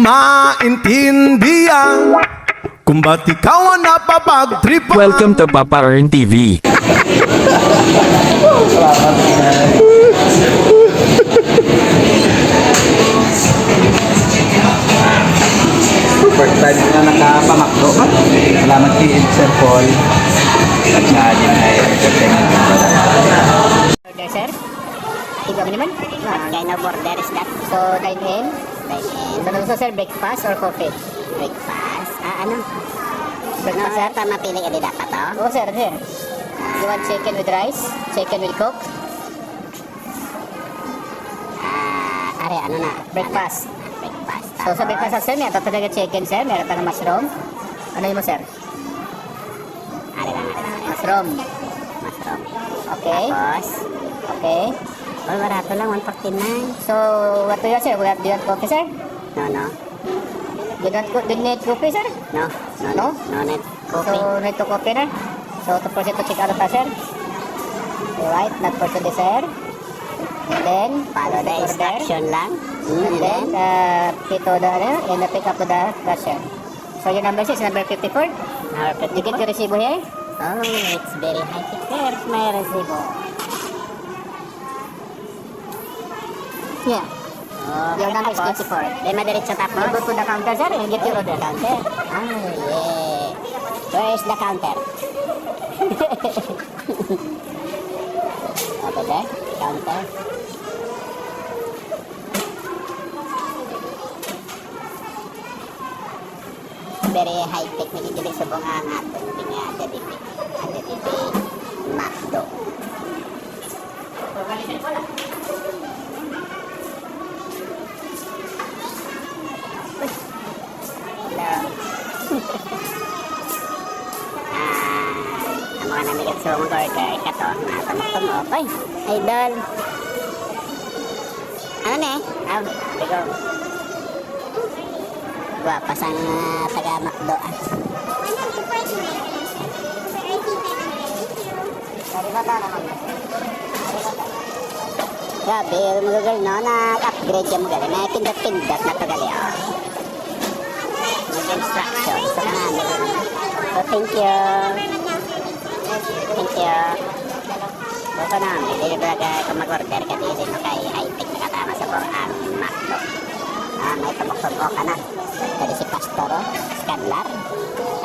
maintindihan Kung ba't ikaw ang napapagtripan Welcome to Papa Earn TV. First time na nakapamakdo. Salamat kay Sir Paul. At sa atin ay entertainment ng Order, sir? Ikaw naman? Kind of order is that? So, dine in? In. So, gusto, sir, breakfast or coffee? Breakfast? Ah, ano? Breakfast, sir? Tama pili ka di dapat, oh? Oo, sir, sir. You want chicken with rice? Chicken with coke? Ah, are, ano na? Breakfast. Breakfast. So, sa breakfast, sir, meron talaga chicken, sir. Meron pa ng mushroom. Ano yun mo, sir? Are lang, are lang. Mushroom. Mushroom. Okay. Tapos? Okay. Oh, barato lang, 149. So, what do you sir? Do you want coffee, sir? No, no. You want co- do you need coffee, sir? No. No, no. No need coffee. So, need to coffee, na? So, to proceed to check out the sir? Alright, not today, sir. And then, follow the instruction lang. and then, uh, pito the, ano, and pick up to the cashier. So, your number is number 54? Number 54. You get the resibo here? Oh, it's very high. There's my resibo. Yeah. Oh, your number is 54. Then, madiretso tapos. You go to the counter, sir, and get your order. Counter? Ah, yeah. Where is the counter? okay, there. Counter. very high tech na gigili sa bunga ang mga namigat sa mga order kato, natamak-tumok. Ay, idol. Ano ne? Ah, bigo. Gwapa sang uh, taga Macdo. ah. Grabe, girl no, na-upgrade yung mga girl, na na tagali. Oh. Mag-instruction sa namin. So, thank you. Thank you. Boko namin, hindi ba kung mag-order ka din mo kay high-tech na katama sa buong ang Macdo. Ah, may tumok-tumok ka na. Dari si Pastor oh, Scanlar.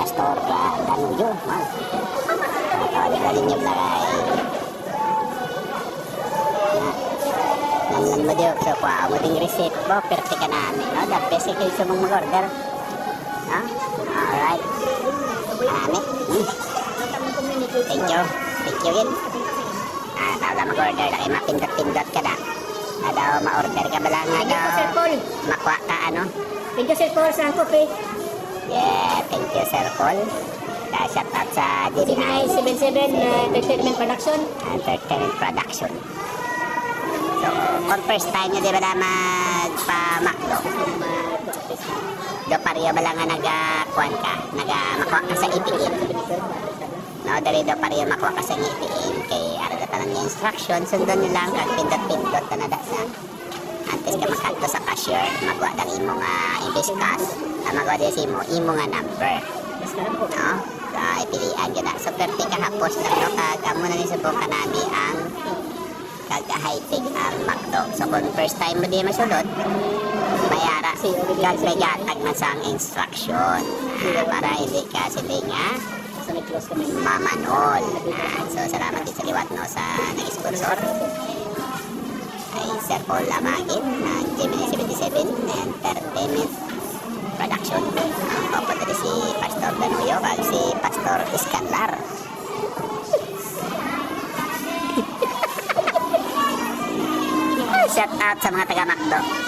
Pastor uh, Danuyo. Ah. Ito, di ba ninyo lagay. Nanlan mo diyo. So, kuha mo ding receipt mo. Perte ka namin. No? The best sa mong mag-order. No? Alright. Marami. Hmm. Thank you. Thank you, Gil. Ah, na mag-order na kayo. Mapindot-pindot ka na. Na daw ma-order ka ba lang nga daw. Sir Paul. Makuha ka ano. Thank you, Sir Paul, sa coffee. Yeah, thank you, Sir Paul. Uh, shout out sa DBI 9977 uh, Entertainment Production. Entertainment Production. So, kung first time nyo, di ba na magpa-McDo? Do pariyo ba lang nga nag-kuhan ka? Nag-makuha ka sa ipiin? No, dali do pariyo makuha ka sa ipiin. Kay ara ka ng instruction, sundan nyo lang kag pindot-pindot na nadasa. Antes ka makanto sa cashier, magawa ng imo nga imbes cash. Ah, magawa din sa imo, imo nga number. No? So, ipilian yun na. So, perte ka hapos lang, no? Kag, amo na ni subong ka nami ang kag high-tech ang McDo. So, kung first time mo di masulod, mayara si kag may gatag na sa ang instruction. Ah, para hindi ka sila nga mamanol. Ah, so, salamat din sa liwat no, sa nag-sponsor ay Sir Paul Lamagin ng Gemini 77 Entertainment Production. Ang papadali si Pastor Danuyo kag si Pastor Iskanlar. Shout out sa mga taga Macdo.